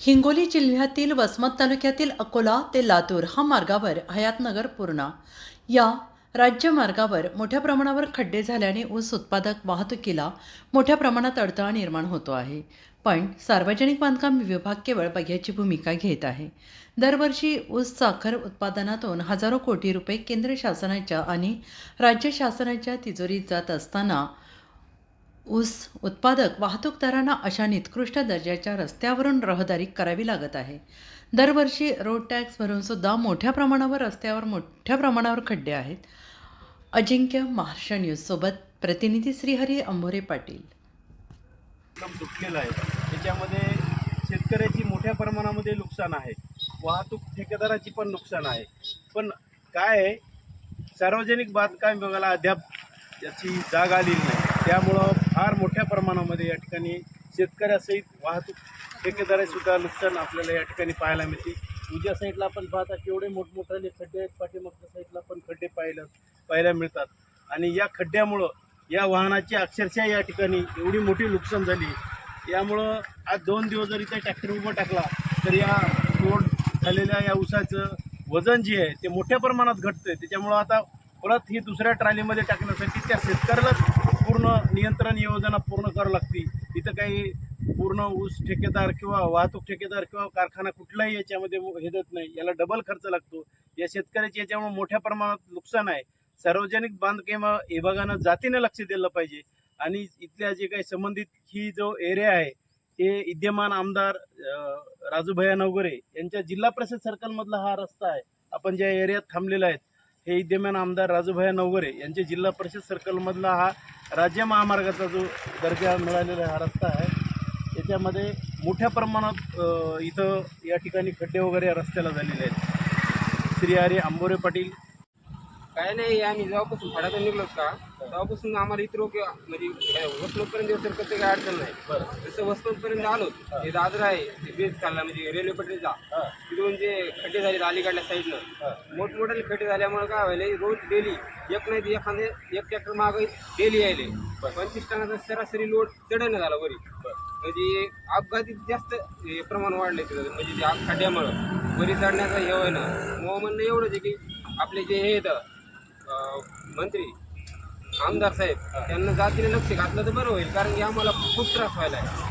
हिंगोली जिल्ह्यातील वसमत तालुक्यातील अकोला ते लातूर हा मार्गावर हयातनगर पूर्णा. या राज्यमार्गावर मोठ्या प्रमाणावर खड्डे झाल्याने ऊस उत्पादक वाहतुकीला मोठ्या प्रमाणात अडथळा निर्माण होतो आहे. पण सार्वजनिक बांधकाम विभाग केवळ बघ्याची भूमिका घेत आहे. दरवर्षी ऊस साखर उत्पादनातून हजारो कोटी रुपये केंद्र शासनाच्या आणि राज्य शासनाच्या तिजोरीत जात असताना ऊस उत्पादक वाहतूकदारांना अशा निकृष्ट दर्जाच्या रस्त्यावरून रहदारी करावी लागत आहे. दरवर्षी रोड टॅक्स भरून सुद्धा मोठ्या प्रमाणावर रस्त्यावर मोठ्या प्रमाणावर खड्डे आहेत. अजिंक्य महाराष्ट्र न्यूज सोबत प्रतिनिधी श्रीहरी अंभोरे पाटील. एकदम आहे. त्याच्यामध्ये शेतकऱ्याची मोठ्या प्रमाणामध्ये नुकसान आहे. वाहतूक ठेकेदाराची पण नुकसान आहे. पण काय आहे? सार्वजनिक बांधकाम विभागाला अद्याप याची जाग आलेली नाही. त्यामुळं फार मोठ्या प्रमाणामध्ये या ठिकाणी शेतकऱ्यासहित वाहतूक ठेकेदारासुद्धा नुकसान आपल्याला या ठिकाणी पाहायला मिळते. उज्या साईडला आपण पाहता केवढे मोठमोठाले खड्डे आहेत. पाठीमागच्या साईडला पण खड्डे पाहायला पाहायला मिळतात. आणि या खड्ड्यामुळं या वाहनाची अक्षरशः या ठिकाणी एवढी मोठी नुकसान झाली. यामुळं आज दोन दिवस जरी त्या ट्रॅक्टर उभं टाकला तर या तोड झालेल्या या ऊसाचं वजन जे आहे ते मोठ्या प्रमाणात घटतं आहे त्याच्यामुळं आता परत ही दुसऱ्या ट्रॉलीमध्ये टाकण्यासाठी त्या शेतकऱ्यालाच पूर्ण नियंत्रण योजना पूर्ण करावं लागते. इथं काही पूर्ण ऊस ठेकेदार किंवा वाहतूक ठेकेदार किंवा कारखाना कुठलाही याच्यामध्ये हे देत नाही. याला डबल खर्च लागतो. या शेतकऱ्याची याच्यामुळे मोठ्या प्रमाणात नुकसान आहे. सार्वजनिक बांधकाम विभागानं जातीने लक्ष दिलं पाहिजे. आणि इथल्या जे काही संबंधित ही जो एरिया आहे ते विद्यमान आमदार राजूभया नवगरे यांच्या जिल्हा परिषद सर्कलमधला हा रस्ता आहे. आपण ज्या एरियात थांबलेला आहेत हे विद्यमान आमदार राजूभाया नवगरे यांचे जिल्हा परिषद सर्कलमधला हा राज्य महामार्गाचा जो दर्जा मिळालेला हा रस्ता आहे त्याच्यामध्ये मोठ्या प्रमाणात इथं या ठिकाणी खड्डे वगैरे या रस्त्याला झालेले आहेत. श्री हरी आंबोरे पाटील काय नाही आम्ही जेव्हापासून फडातून निघलो का तेव्हापासून आम्हाला इतर म्हणजे वसमतपर्यंत येऊ शकतं काही अडचण नाही. जसं वसमतपर्यंत आलो ते दादर आहे ते बेस खाल्ला म्हणजे रेल्वे पटरीचा. तिथून जे खड्डे झाले अलीकडल्या साईडनं. मोठमोठे खड्डे झाल्यामुळे काय व्हायला रोज डेली एक नाही एखादे एक ट्रॅक्टर मागे डेली यायले. पंचवीस टनाचा सरासरी लोड चढणं झाला वरी. म्हणजे अपघाती जास्त हे प्रमाण वाढलंय तिथं म्हणजे खड्ड्यामुळं. वरी चढण्याचा हे होय ना म्हणणं एवढंच आहे की आपले जे हे अं, मंत्री आमदार साहेब त्यांना जातीने लक्ष घातलं तर बरं होईल कारण की आम्हाला खूप त्रास व्हायला आहे.